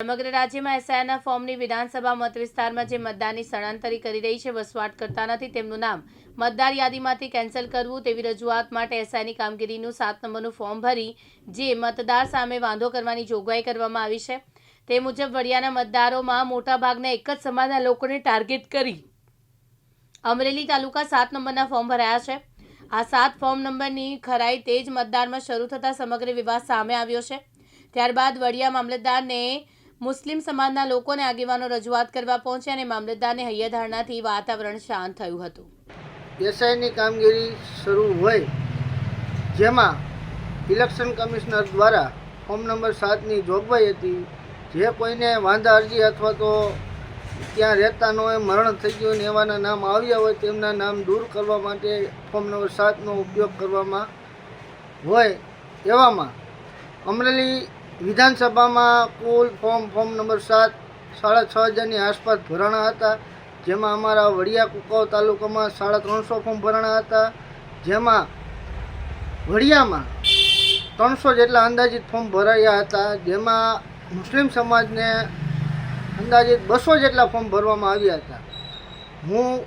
સમગ્ર રાજ્યમાં એસઆઈના ફોર્મની વિધાનસભા મત વિસ્તારમાં જે મતદારની સ્થળાંતરી કરી રહી છે, વસવાટ કરતા નથી, તેમનું નામ મતદાર યાદીમાંથી કેન્સલ કરવું તેવી રજૂઆત માટે એસઆઈની કામગીરીનું સાત નંબરનું ફોર્મ ભરી, જે મતદાર સામે વાંધો કરવાની જોગવાઈ કરવામાં આવી છે. તે મુજબ વડિયાના મતદારોમાં મોટાભાગના એક જ સમાજના લોકોને ટાર્ગેટ કરી અમરેલી તાલુકા સાત નંબરના ફોર્મ ભરાયા છે. આ સાત ફોર્મ નંબરની ખરાઈ તે જ મતદારમાં શરૂ થતા સમગ્ર વિવાદ સામે આવ્યો છે. ત્યારબાદ વડિયા મામલતદારને મુસ્લિમ સમાજના લોકોને આગેવાનો રજૂઆત કરવા પહોંચ્યા અને મામલતદારની હૈયાધારણાથી વાતાવરણ શાંત થયું હતું. એસઆઈની કામગીરી શરૂ હોય, જેમાં ઇલેક્શન કમિશનર દ્વારા ફોર્મ નંબર સાતની જોગવાઈ હતી, જે કોઈને વાંધા અરજી અથવા તો ત્યાં રહેતા ન હોય, મરણ થઈ ગયું હોય એવાના નામ આવ્યા હોય, તેમના નામ દૂર કરવા માટે ફોર્મ નંબર સાતનો ઉપયોગ કરવામાં હોય, એવામાં અમરેલી વિધાનસભામાં કુલ ફોર્મ ફોર્મ નંબર સાત, સાડા છ હજારની આસપાસ ભરાણા હતા. જેમાં અમારા વડિયા કુકાવ તાલુકામાં સાડા ત્રણસો ફોર્મ ભરાણા હતા. જેમાં વડિયામાં ત્રણસો જેટલા અંદાજિત ફોર્મ ભરાયા હતા. જેમાં મુસ્લિમ સમાજને અંદાજિત બસો જેટલા ફોર્મ ભરવામાં આવ્યા હતા. હું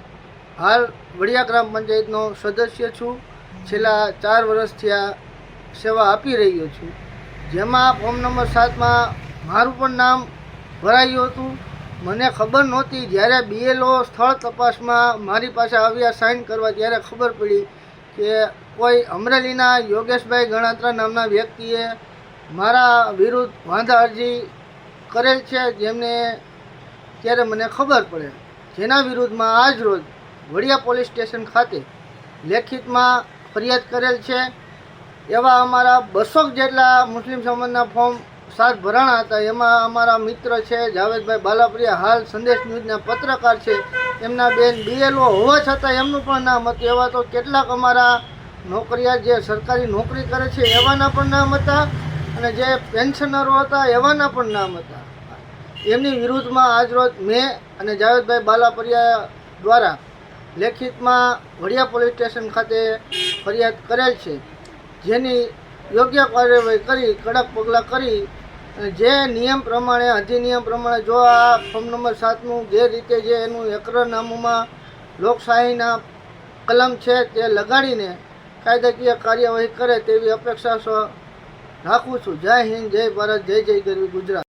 હાલ વડિયા ગ્રામ પંચાયતનો સદસ્ય છું. છેલ્લા ચાર વર્ષથી આ સેવા આપી રહ્યો છું. જેમાં ફોર્મ નંબર સાતમાં મારું પણ નામ ભરાયું હતું. મને ખબર નહોતી જ્યારે બીએલઓ સ્થળ તપાસમાં મારી પાસે આવ્યા સાઇન કરવા ત્યારે ખબર પડી કે કોઈ અમરેલીના યોગેશભાઈ ગણાત્રા નામના વ્યક્તિએ મારા વિરુદ્ધ વાંધા અરજી કરેલ છે જેમને ત્યારે મને ખબર પડે. જેના વિરુદ્ધમાં આજ રોજ વડિયા પોલીસ સ્ટેશન ખાતે લેખિતમાં ફરિયાદ કરેલ છે. એવા અમારા બસો જેટલા મુસ્લિમ સમાજના ફોર્મ સાત ભરાણા હતા, એમાં અમારા મિત્ર છે, જાવેદભાઈ બાલાપ્રિયા, હાલ સંદેશ ન્યૂઝના પત્રકાર છે, એમના બેન બીએલઓ હોવા છતાં એમનું પણ નામ હતું. એવા તો કેટલાક અમારા નોકરિયા જે સરકારી નોકરી કરે છે, એવાના પણ નામ હતા અને જે પેન્શનરો હતા, એવાના પણ નામ હતા. એમની વિરુદ્ધમાં આજરોજ મેં અને જાવેદભાઈ બાલાપરિયા દ્વારા લેખિતમાં વડિયા પોલીસ સ્ટેશન ખાતે ફરિયાદ કરેલ છે. જેની યોગ્ય કાર્યવાહી કરી, કડક પગલાં કરી જે નિયમ પ્રમાણે, અધિનિયમ પ્રમાણે જો આ ફોર્મ નંબર સાતનું જે રીતે જે એનું એકરનામુમાં લોકશાહીના કલમ છે તે લગાડીને કાયદાકીય કાર્યવાહી કરે તેવી અપેક્ષા રાખું છું. જય હિન્દ, જય ભારત, જય જય ગરવી ગુજરાત.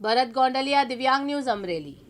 ભરત ગોંડલિયા, દિવ્યાંગ ન્યૂઝ અમરેલી.